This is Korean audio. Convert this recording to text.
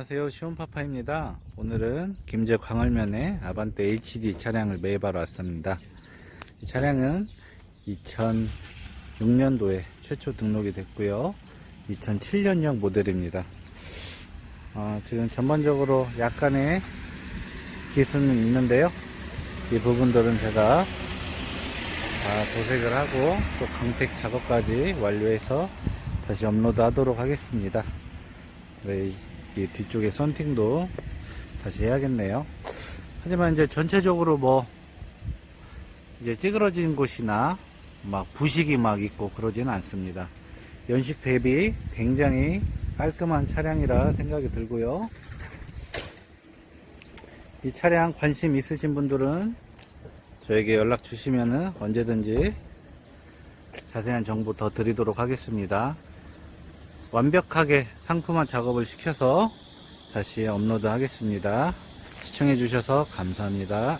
안녕하세요. 시온파파입니다. 오늘은 김제 광을면에 아반떼 HD 차량을 매입하러 왔습니다. 이 차량은 2006년도에 최초 등록이 됐고요. 2007년형 모델입니다. 어, 지금 전반적으로 약간의 기스는 있는데요. 이 부분들은 제가 다 도색을 하고 또 강택 작업까지 완료해서 다시 업로드 하도록 하겠습니다. 네, 이- 이 뒤쪽에 썬팅도 다시 해야겠네요. 하지만 이제 전체적으로 뭐 이제 찌그러진 곳이나 막 부식이 막 있고 그러지는 않습니다. 연식 대비 굉장히 깔끔한 차량이라 생각이 들고요. 이 차량 관심 있으신 분들은 저에게 연락 주시면은 언제든지 자세한 정보 더 드리도록 하겠습니다. 완벽하게 상품화 작업을 시켜서 다시 업로드 하겠습니다. 시청해 주셔서 감사합니다.